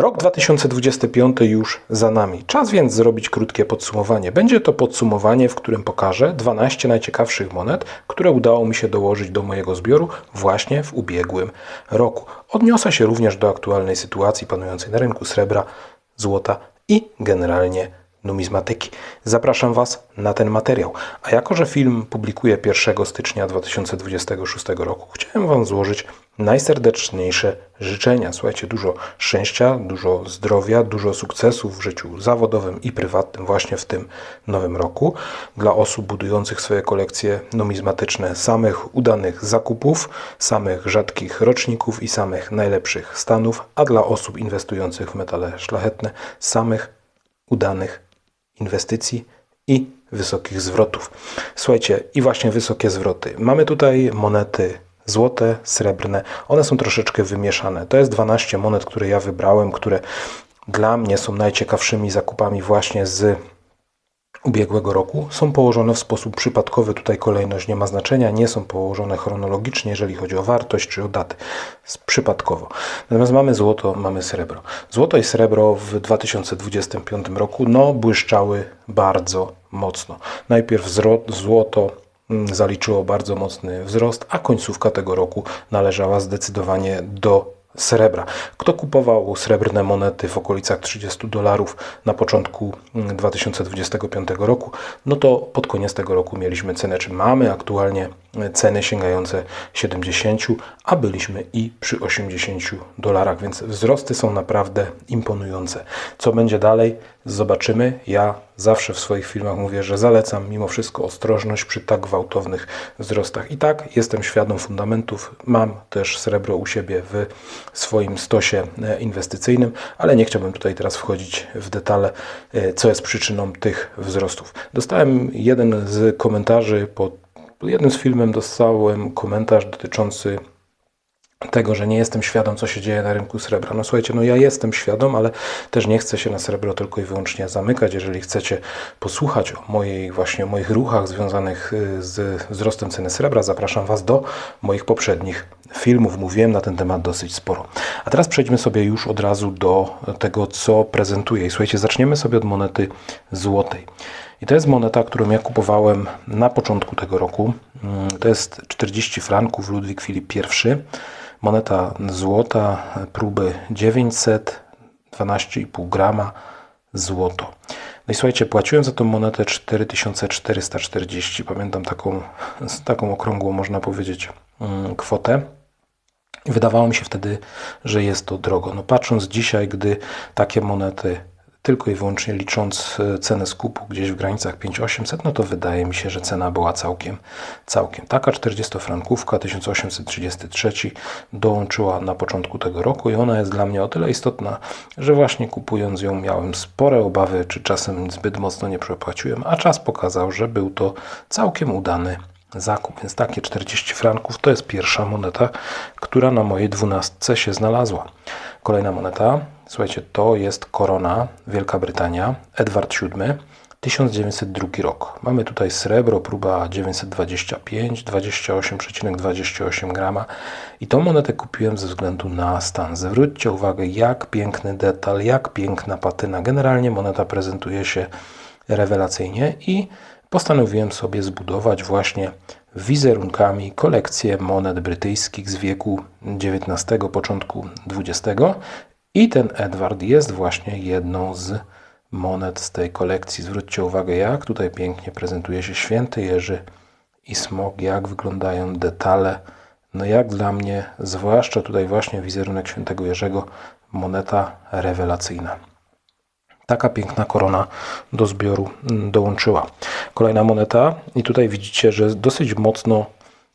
Rok 2025 już za nami. Czas więc zrobić krótkie podsumowanie. Będzie to podsumowanie, w którym pokażę 12 najciekawszych monet, które udało mi się dołożyć do mojego zbioru właśnie w ubiegłym roku. Odniosę się również do aktualnej sytuacji panującej na rynku srebra, złota i generalnie numizmatyki. Zapraszam Was na ten materiał. A jako, że film publikuję 1 stycznia 2026 roku, chciałem Wam złożyć najserdeczniejsze życzenia. Słuchajcie, dużo szczęścia, dużo zdrowia, dużo sukcesów w życiu zawodowym i prywatnym właśnie w tym nowym roku. Dla osób budujących swoje kolekcje numizmatyczne samych udanych zakupów, samych rzadkich roczników i samych najlepszych stanów, a dla osób inwestujących w metale szlachetne samych udanych inwestycji i wysokich zwrotów. Słuchajcie, i właśnie wysokie zwroty. Mamy tutaj monety złote, srebrne. One są troszeczkę wymieszane. To jest 12 monet, które ja wybrałem, które dla mnie są najciekawszymi zakupami właśnie z ubiegłego roku są położone w sposób przypadkowy. Tutaj kolejność nie ma znaczenia, nie są położone chronologicznie, jeżeli chodzi o wartość czy o daty. Przypadkowo. Natomiast mamy złoto, mamy srebro. Złoto i srebro w 2025 roku no, błyszczały bardzo mocno. Najpierw złoto zaliczyło bardzo mocny wzrost, a końcówka tego roku należała zdecydowanie do srebra. Kto kupował srebrne monety w okolicach 30 dolarów na początku 2025 mm, roku, no to pod koniec tego roku mieliśmy cenę, czy mamy aktualnie ceny sięgające 70, a byliśmy i przy 80 dolarach, więc wzrosty są naprawdę imponujące. Co będzie dalej? Zobaczymy. Ja zawsze w swoich filmach mówię, że zalecam mimo wszystko ostrożność przy tak gwałtownych wzrostach. I tak jestem świadom fundamentów. Mam też srebro u siebie w swoim stosie e, inwestycyjnym, ale nie chciałbym tutaj teraz wchodzić w detale, e, co jest przyczyną tych wzrostów. Dostałem jeden z komentarzy pod jednym z filmem dostałem komentarz dotyczący tego, że nie jestem świadom, co się dzieje na rynku srebra. No słuchajcie, no ja jestem świadom, ale też nie chcę się na srebro tylko i wyłącznie zamykać. Jeżeli chcecie posłuchać o mojej właśnie o moich ruchach związanych y, z wzrostem ceny srebra, zapraszam Was do moich poprzednich filmów. Mówiłem na ten temat dosyć sporo. A teraz przejdźmy sobie już od razu do tego, co prezentuję. I słuchajcie, zaczniemy sobie od monety złotej. I to jest moneta, którą ja kupowałem na początku tego roku. Mm, to jest 40 franków Ludwik Filip I. Moneta złota, próby 900, 12,5 grama złoto. No i słuchajcie, płaciłem za tą monetę 4440. Pamiętam taką, taką okrągłą, można powiedzieć, mm, kwotę. Wydawało mi się wtedy, że jest to drogo. No patrząc dzisiaj, gdy takie monety tylko i wyłącznie licząc e, cenę skupu gdzieś w granicach 5800, no to wydaje mi się, że cena była całkiem, całkiem. Taka 40-frankówka 1833 dołączyła na początku tego roku i ona jest dla mnie o tyle istotna, że właśnie kupując ją miałem spore obawy, czy czasem zbyt mocno nie przepłaciłem, a czas pokazał, że był to całkiem udany zakup. Więc takie 40 franków to jest pierwsza moneta, która na mojej dwunastce się znalazła. Kolejna moneta, słuchajcie, to jest korona Wielka Brytania, Edward VII, 1902 rok. Mamy tutaj srebro, próba 925, 28,28 grama i tą monetę kupiłem ze względu na stan. Zwróćcie uwagę, jak piękny detal, jak piękna patyna. Generalnie moneta prezentuje się rewelacyjnie i postanowiłem sobie zbudować właśnie wizerunkami kolekcję monet brytyjskich z wieku XIX, początku XX i ten Edward jest właśnie jedną z monet z tej kolekcji. Zwróćcie uwagę, jak tutaj pięknie prezentuje się święty Jerzy i smog, jak wyglądają detale. No jak dla mnie, zwłaszcza tutaj właśnie wizerunek świętego Jerzego, moneta rewelacyjna. Taka piękna korona do zbioru mm, dołączyła. Kolejna moneta i tutaj widzicie, że dosyć mocno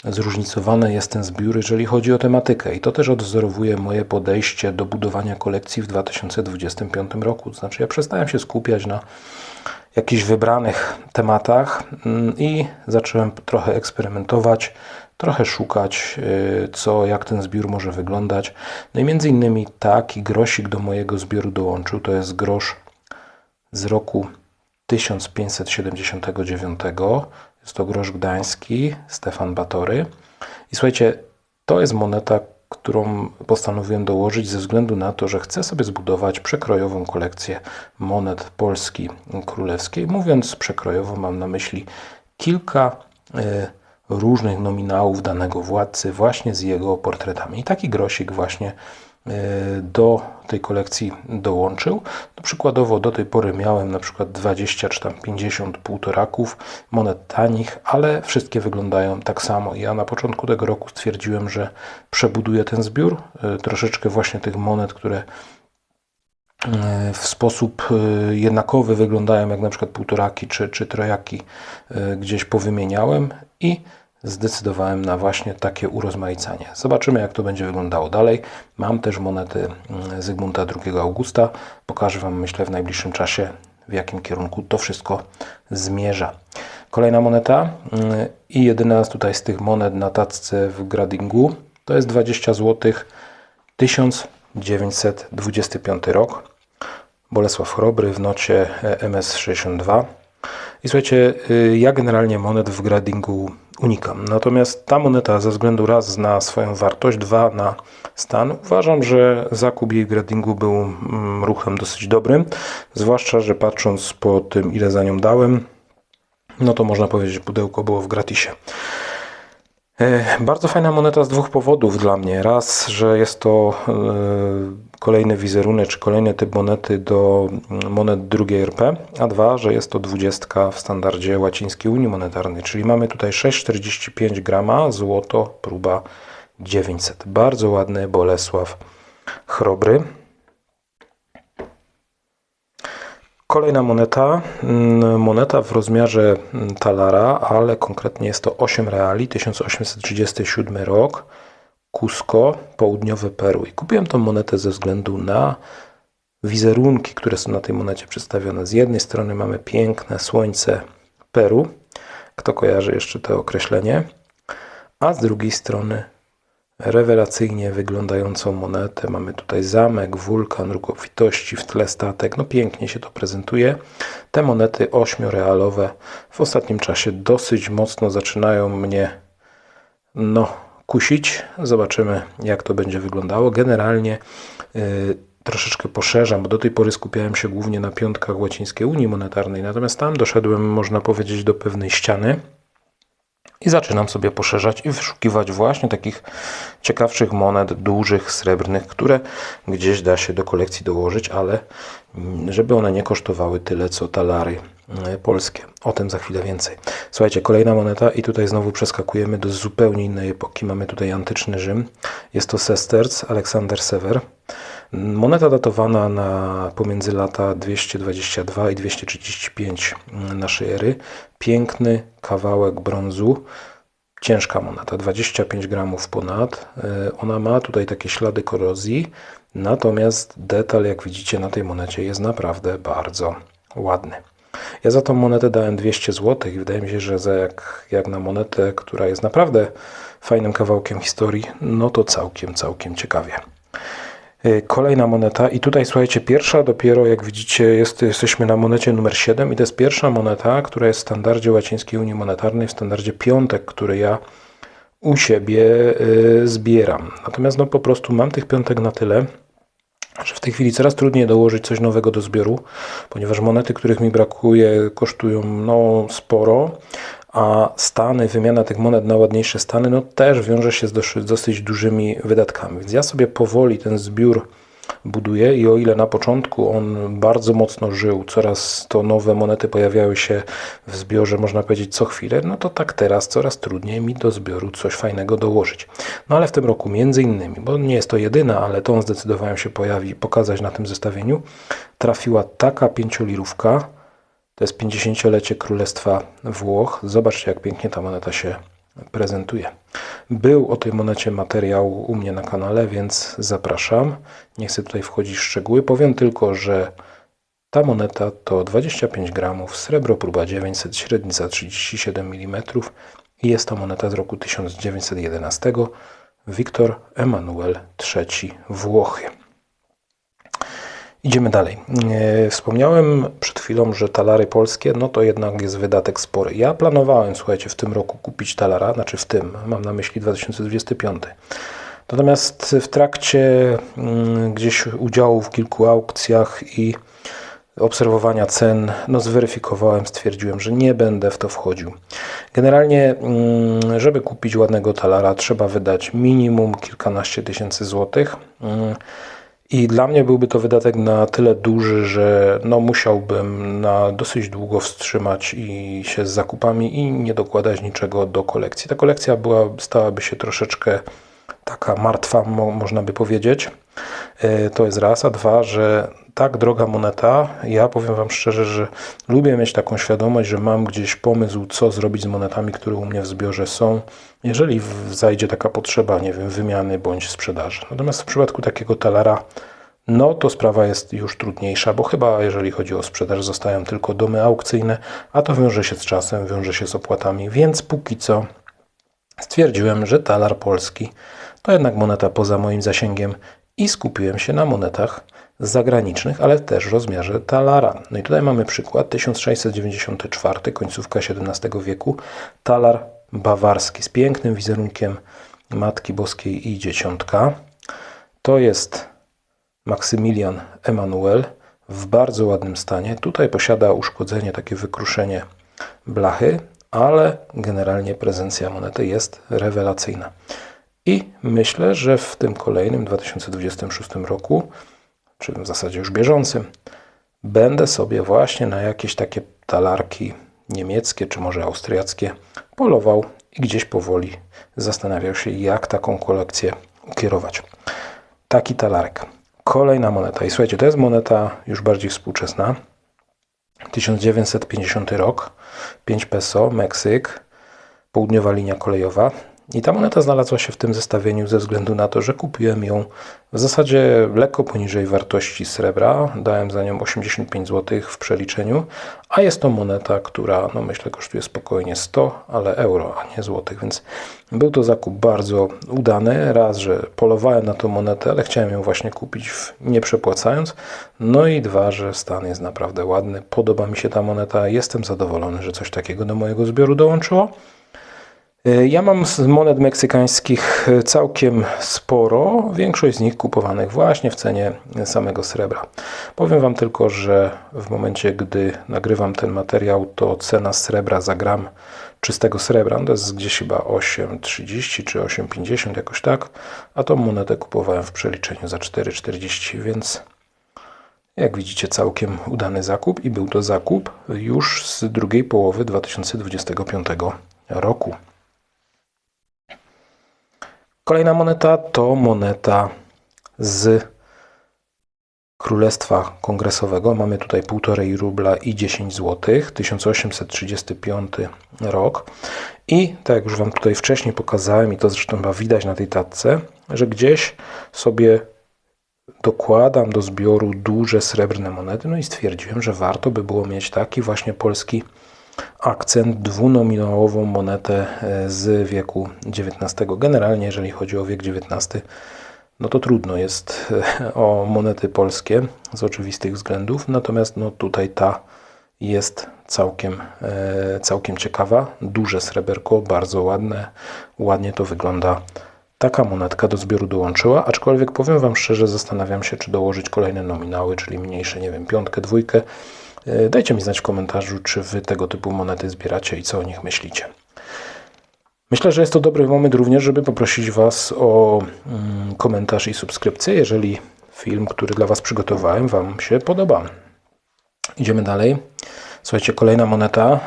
zróżnicowany jest ten zbiór, jeżeli chodzi o tematykę. I to też odwzorowuje moje podejście do budowania kolekcji w 2025 roku. To znaczy, ja przestałem się skupiać na jakichś wybranych tematach mm, i zacząłem trochę eksperymentować, trochę szukać, y, co, jak ten zbiór może wyglądać. No i między innymi taki grosik do mojego zbioru dołączył. To jest grosz z roku 1579. Jest to grosz gdański, Stefan Batory. I słuchajcie, to jest moneta, którą postanowiłem dołożyć ze względu na to, że chcę sobie zbudować przekrojową kolekcję monet Polski Królewskiej. Mówiąc przekrojowo, mam na myśli kilka e, różnych nominałów danego władcy właśnie z jego portretami. I taki grosik właśnie do tej kolekcji dołączył. No przykładowo do tej pory miałem na przykład 20 czy tam 50 półtoraków monet tanich, ale wszystkie wyglądają tak samo. Ja na początku tego roku stwierdziłem, że przebuduję ten zbiór. E, troszeczkę właśnie tych monet, które e, w sposób jednakowy wyglądają jak na przykład półtoraki czy, czy trojaki gdzieś powymieniałem i zdecydowałem na właśnie takie urozmaicanie. Zobaczymy, jak to będzie wyglądało dalej. Mam też monety mm, Zygmunta II Augusta. Pokażę Wam, myślę, w najbliższym czasie, w jakim kierunku to wszystko zmierza. Kolejna moneta mm, i jedyna tutaj z tych monet na tacce w gradingu to jest 20 zł 1925 rok. Bolesław Chrobry w nocie e MS62. I słuchajcie, y, ja generalnie monet w gradingu unikam. Natomiast ta moneta ze względu raz na swoją wartość, dwa na stan, uważam, że zakup jej gradingu był mm, ruchem dosyć dobrym. Zwłaszcza, że patrząc po tym, ile za nią dałem, no to można powiedzieć, że pudełko było w gratisie. E, bardzo fajna moneta z dwóch powodów dla mnie. Raz, że jest to e, kolejny wizerunek, czy kolejny typ monety do mm, monet drugiej RP, a dwa, że jest to dwudziestka w standardzie łacińskiej Unii Monetarnej, czyli mamy tutaj 6,45 grama, złoto, próba 900. Bardzo ładny Bolesław Chrobry. Kolejna moneta, mm, moneta w rozmiarze mm, talara, ale konkretnie jest to 8 reali, 1837 rok, Cusco, południowe Peru. I kupiłem tą monetę ze względu na wizerunki, które są na tej monecie przedstawione. Z jednej strony mamy piękne słońce Peru, kto kojarzy jeszcze to określenie, a z drugiej strony rewelacyjnie wyglądającą monetę. Mamy tutaj zamek, wulkan, róg obfitości, w tle statek. No pięknie się to prezentuje. Te monety ośmiorealowe w ostatnim czasie dosyć mocno zaczynają mnie no, kusić. Zobaczymy jak to będzie wyglądało. Generalnie yy, troszeczkę poszerzam, bo do tej pory skupiałem się głównie na piątkach łacińskiej Unii Monetarnej, natomiast tam doszedłem, można powiedzieć, do pewnej ściany i zaczynam sobie poszerzać i wyszukiwać właśnie takich ciekawszych monet, dużych, srebrnych, które gdzieś da się do kolekcji dołożyć, ale żeby one nie kosztowały tyle co talary e, polskie. O tym za chwilę więcej. Słuchajcie, kolejna moneta i tutaj znowu przeskakujemy do zupełnie innej epoki. Mamy tutaj antyczny Rzym. Jest to Sesterc, Aleksander Sewer. Moneta datowana na pomiędzy lata 222 i 235 naszej ery. Piękny kawałek brązu. Ciężka moneta, 25 gramów ponad. E, ona ma tutaj takie ślady korozji, natomiast detal, jak widzicie na tej monecie, jest naprawdę bardzo ładny. Ja za tą monetę dałem 200 zł i wydaje mi się, że za jak, jak na monetę, która jest naprawdę fajnym kawałkiem historii, no to całkiem, całkiem ciekawie. Y, kolejna moneta i tutaj słuchajcie, pierwsza dopiero jak widzicie jest, jesteśmy na monecie numer 7 i to jest pierwsza moneta, która jest w standardzie łacińskiej Unii Monetarnej, w standardzie piątek, który ja u siebie y, zbieram. Natomiast no po prostu mam tych piątek na tyle, że w tej chwili coraz trudniej dołożyć coś nowego do zbioru, ponieważ monety, których mi brakuje, kosztują no, sporo, a stany, wymiana tych monet na ładniejsze stany, no też wiąże się z dosyć, dużymi wydatkami. Więc ja sobie powoli ten zbiór buduję i o ile na początku on bardzo mocno żył, coraz to nowe monety pojawiały się w zbiorze, można powiedzieć, co chwilę, no to tak teraz coraz trudniej mi do zbioru coś fajnego dołożyć. No ale w tym roku między innymi, bo nie jest to jedyna, ale tą zdecydowałem się pojawi, pokazać na tym zestawieniu, trafiła taka pięciolirówka, to jest 50-lecie Królestwa Włoch. Zobaczcie, jak pięknie ta moneta się prezentuje. Był o tej monecie materiał u mnie na kanale, więc zapraszam. Nie chcę tutaj wchodzić w szczegóły. Powiem tylko, że ta moneta to 25 gramów, srebro próba 900, średnica 37 mm i jest to moneta z roku 1911. Wiktor Emanuel III Włochy. Idziemy dalej. E, wspomniałem przed chwilą, że talary polskie, no to jednak jest wydatek spory. Ja planowałem, słuchajcie, w tym roku kupić talara, znaczy w tym, mam na myśli 2025. Natomiast w trakcie mm, gdzieś udziału w kilku aukcjach i obserwowania cen, no zweryfikowałem, stwierdziłem, że nie będę w to wchodził. Generalnie, mm, żeby kupić ładnego talara, trzeba wydać minimum kilkanaście tysięcy złotych. I dla mnie byłby to wydatek na tyle duży, że no musiałbym na dosyć długo wstrzymać i się z zakupami i nie dokładać niczego do kolekcji. Ta kolekcja była, stałaby się troszeczkę taka martwa, mo, można by powiedzieć. E, To jest raz, a dwa, że tak droga moneta, ja powiem Wam szczerze, że lubię mieć taką świadomość, że mam gdzieś pomysł, co zrobić z monetami, które u mnie w zbiorze są, jeżeli zajdzie taka potrzeba, nie wiem, wymiany bądź sprzedaży. Natomiast w przypadku takiego talara, no to sprawa jest już trudniejsza, bo chyba jeżeli chodzi o sprzedaż, zostają tylko domy aukcyjne, a to wiąże się z czasem, wiąże się z opłatami, więc póki co stwierdziłem, że talar polski to jednak moneta poza moim zasięgiem i skupiłem się na monetach zagranicznych, ale też w rozmiarze talara. No i tutaj mamy przykład 1694, końcówka XVII wieku, talar bawarski z pięknym wizerunkiem Matki Boskiej i Dzieciątka. To jest Maksymilian Emanuel w bardzo ładnym stanie. Tutaj posiada uszkodzenie, takie wykruszenie blachy, ale generalnie prezencja monety jest rewelacyjna. I myślę, że w tym kolejnym 2026 roku, czy w zasadzie już bieżącym, będę sobie właśnie na jakieś takie talarki niemieckie, czy może austriackie polował i gdzieś powoli zastanawiał się, jak taką kolekcję ukierować. Taki talarek. Kolejna moneta. I słuchajcie, to jest moneta już bardziej współczesna. 1950 rok, 5 peso, Meksyk, południowa linia kolejowa. I ta moneta znalazła się w tym zestawieniu ze względu na to, że kupiłem ją w zasadzie lekko poniżej wartości srebra. Dałem za nią 85 zł w przeliczeniu, a jest to moneta, która no myślę kosztuje spokojnie 100, ale euro, a nie złotych, więc był to zakup bardzo udany. Raz, że polowałem na tą monetę, ale chciałem ją właśnie kupić nie przepłacając. No i dwa, że stan jest naprawdę ładny. Podoba mi się ta moneta. Jestem zadowolony, że coś takiego do mojego zbioru dołączyło. Y, Ja mam z monet meksykańskich y, całkiem sporo, większość z nich kupowanych właśnie w cenie samego srebra. Powiem Wam tylko, że w momencie, gdy nagrywam ten materiał, to cena srebra za gram czystego srebra no to jest gdzieś chyba 8,30 czy 8,50 jakoś tak, a tą monetę kupowałem w przeliczeniu za 4,40, więc jak widzicie całkiem udany zakup i był to zakup już z drugiej połowy 2025 roku. Kolejna moneta to moneta z Królestwa Kongresowego. Mamy tutaj 1,5 rubla i 10 zł, 1835 rok. I tak jak już Wam tutaj wcześniej pokazałem, i to zresztą chyba widać na tej tatce, że gdzieś sobie dokładam do zbioru duże srebrne monety, no i stwierdziłem, że warto by było mieć taki właśnie polski akcent, dwunominałową monetę e, z wieku XIX. Generalnie, jeżeli chodzi o wiek XIX, no to trudno jest e, o monety polskie z oczywistych względów, natomiast no tutaj ta jest całkiem, e, całkiem ciekawa. Duże sreberko, bardzo ładne, ładnie to wygląda. Taka monetka do zbioru dołączyła, aczkolwiek powiem Wam szczerze, zastanawiam się, czy dołożyć kolejne nominały, czyli mniejsze, nie wiem, piątkę, dwójkę. E, Dajcie mi znać w komentarzu, czy Wy tego typu monety zbieracie i co o nich myślicie. Myślę, że jest to dobry moment również, żeby poprosić Was o mm, komentarz i subskrypcję, jeżeli film, który dla Was przygotowałem, Wam się podoba. Idziemy dalej. Słuchajcie, kolejna moneta,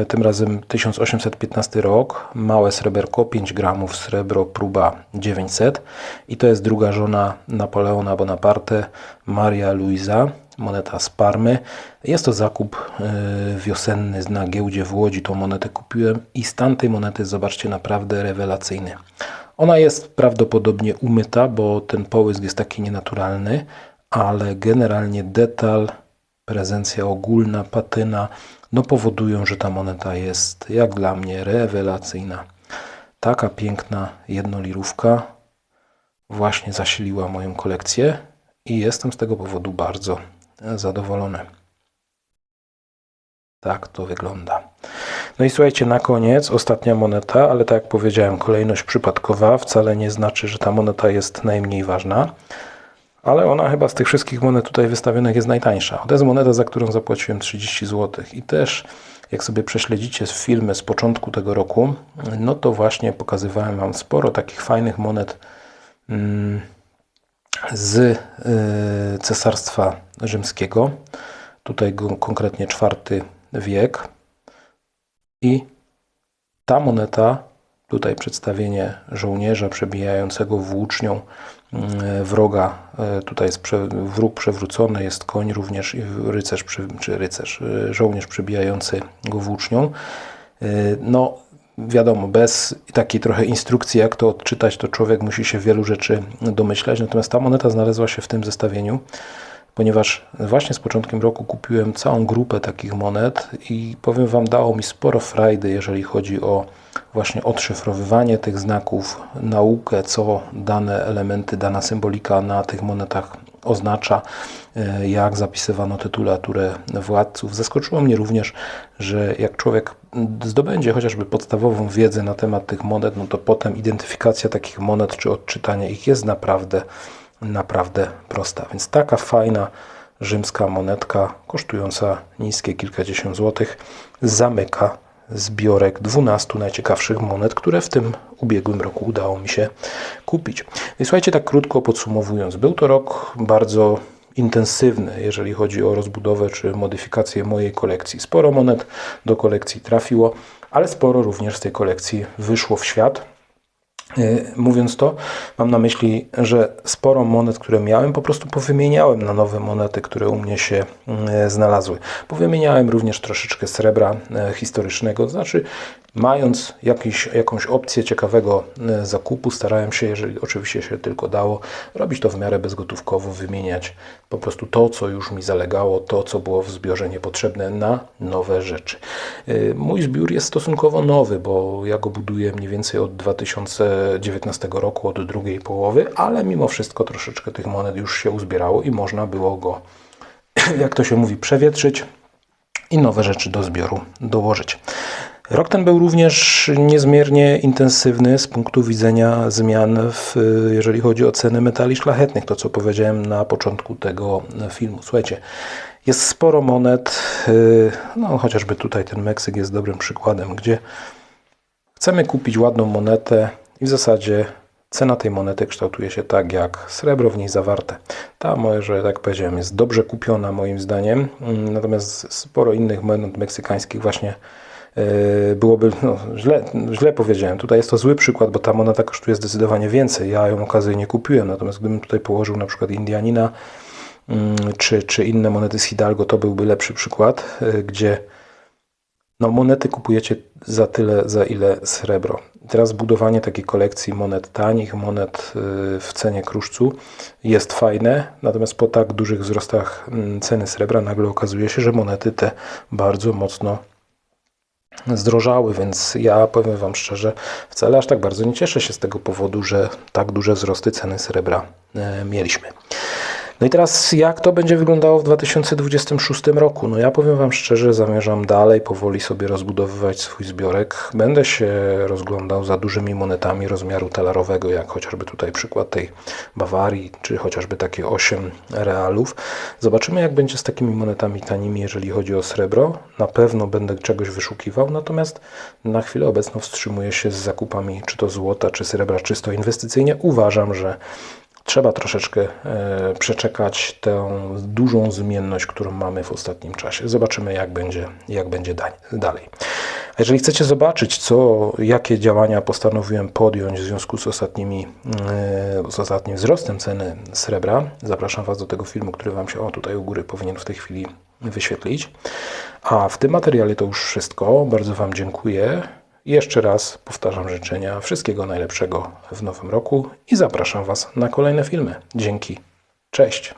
e, tym razem 1815 rok, małe sreberko, 5 gramów srebro, próba 900 i to jest druga żona Napoleona Bonaparte, Maria Luisa, moneta z Parmy. Jest to zakup e, wiosenny na giełdzie w Łodzi, tą monetę kupiłem i stan tej monety, zobaczcie, naprawdę rewelacyjny. Ona jest prawdopodobnie umyta, bo ten połysk jest taki nienaturalny, ale generalnie detal, prezencja ogólna, patyna, no powodują, że ta moneta jest jak dla mnie rewelacyjna. Taka piękna jednolirówka właśnie zasiliła moją kolekcję i jestem z tego powodu bardzo zadowolony. Tak to wygląda. No i słuchajcie, na koniec ostatnia moneta, ale tak jak powiedziałem, kolejność przypadkowa wcale nie znaczy, że ta moneta jest najmniej ważna, ale ona chyba z tych wszystkich monet tutaj wystawionych jest najtańsza. To jest moneta, za którą zapłaciłem 30 zł i też jak sobie prześledzicie filmy z początku tego roku, no to właśnie pokazywałem Wam sporo takich fajnych monet mm, z y, Cesarstwa Rzymskiego. Tutaj konkretnie IV wiek. I ta moneta, tutaj przedstawienie żołnierza przebijającego włócznią mm, wroga, e, tutaj jest wróg przewrócony, jest koń również i rycerz, czy rycerz, żołnierz przebijający go włócznią. No, wiadomo, bez takiej trochę instrukcji, jak to odczytać, to człowiek musi się wielu rzeczy domyślać. Natomiast ta moneta znalazła się w tym zestawieniu ponieważ właśnie z początkiem roku kupiłem całą grupę takich monet i powiem Wam, dało mi sporo frajdy, jeżeli chodzi o właśnie odszyfrowywanie tych znaków, naukę, co dane elementy, dana symbolika na tych monetach oznacza, e, jak zapisywano tytulaturę władców. Zaskoczyło mnie również, że jak człowiek zdobędzie chociażby podstawową wiedzę na temat tych monet, no to potem identyfikacja takich monet czy odczytanie ich jest naprawdę naprawdę prosta. Więc taka fajna rzymska monetka kosztująca niskie kilkadziesiąt złotych zamyka zbiorek 12 najciekawszych monet, które w tym ubiegłym roku udało mi się kupić. I słuchajcie, tak krótko podsumowując, był to rok bardzo intensywny, jeżeli chodzi o rozbudowę czy modyfikację mojej kolekcji. Sporo monet do kolekcji trafiło, ale sporo również z tej kolekcji wyszło w świat. E, mówiąc to, mam na myśli, że sporo monet, które miałem, po prostu powymieniałem na nowe monety, które u mnie się e, znalazły. Powymieniałem również troszeczkę srebra e, historycznego, to znaczy Mając jakiś, jakąś opcję ciekawego zakupu, starałem się, jeżeli oczywiście się tylko dało, robić to w miarę bezgotówkowo, wymieniać po prostu to, co już mi zalegało, to, co było w zbiorze niepotrzebne na nowe rzeczy. E, mój zbiór jest stosunkowo nowy, bo ja go buduję mniej więcej od 2019 roku, od drugiej połowy, ale mimo wszystko troszeczkę tych monet już się uzbierało i można było go, jak to się mówi, przewietrzyć i nowe rzeczy do zbioru dołożyć. Rok ten był również niezmiernie intensywny z punktu widzenia zmian, w, jeżeli chodzi o ceny metali szlachetnych, to co powiedziałem na początku tego filmu. Słuchajcie, jest sporo monet, y, no chociażby tutaj ten Meksyk jest dobrym przykładem, gdzie chcemy kupić ładną monetę i w zasadzie cena tej monety kształtuje się tak, jak srebro w niej zawarte. Ta, może tak powiedziałem, jest dobrze kupiona moim zdaniem, natomiast sporo innych monet meksykańskich właśnie E, byłoby, no, źle, źle powiedziałem, tutaj jest to zły przykład, bo ta moneta kosztuje zdecydowanie więcej, ja ją okazyjnie kupiłem, natomiast gdybym tutaj położył na przykład Indianina mm, czy, czy inne monety z Hidalgo, to byłby lepszy przykład, e, gdzie no, monety kupujecie za tyle, za ile srebro. Teraz budowanie takiej kolekcji monet tanich, monet e, w cenie kruszcu jest fajne, natomiast po tak dużych wzrostach mm, ceny srebra nagle okazuje się, że monety te bardzo mocno zdrożały, więc ja powiem Wam szczerze, wcale aż tak bardzo nie cieszę się z tego powodu, że tak duże wzrosty ceny srebra e, mieliśmy. No i teraz jak to będzie wyglądało w 2026 roku? No ja powiem Wam szczerze, zamierzam dalej powoli sobie rozbudowywać swój zbiorek. Będę się rozglądał za dużymi monetami rozmiaru talarowego, jak chociażby tutaj przykład tej Bawarii, czy chociażby takie 8 realów. Zobaczymy jak będzie z takimi monetami tanimi, jeżeli chodzi o srebro. Na pewno będę czegoś wyszukiwał, natomiast na chwilę obecną wstrzymuję się z zakupami czy to złota, czy srebra czysto inwestycyjnie. Uważam, że Trzeba troszeczkę e, przeczekać tę dużą zmienność, którą mamy w ostatnim czasie. Zobaczymy, jak będzie, jak będzie dalej. A jeżeli chcecie zobaczyć, co, jakie działania postanowiłem podjąć w związku z, ostatnimi, e, z ostatnim wzrostem ceny srebra, zapraszam Was do tego filmu, który Wam się o tutaj u góry powinien w tej chwili wyświetlić. A w tym materiale to już wszystko. Bardzo Wam dziękuję. Jeszcze raz powtarzam życzenia wszystkiego najlepszego w nowym roku i zapraszam Was na kolejne filmy. Dzięki. Cześć.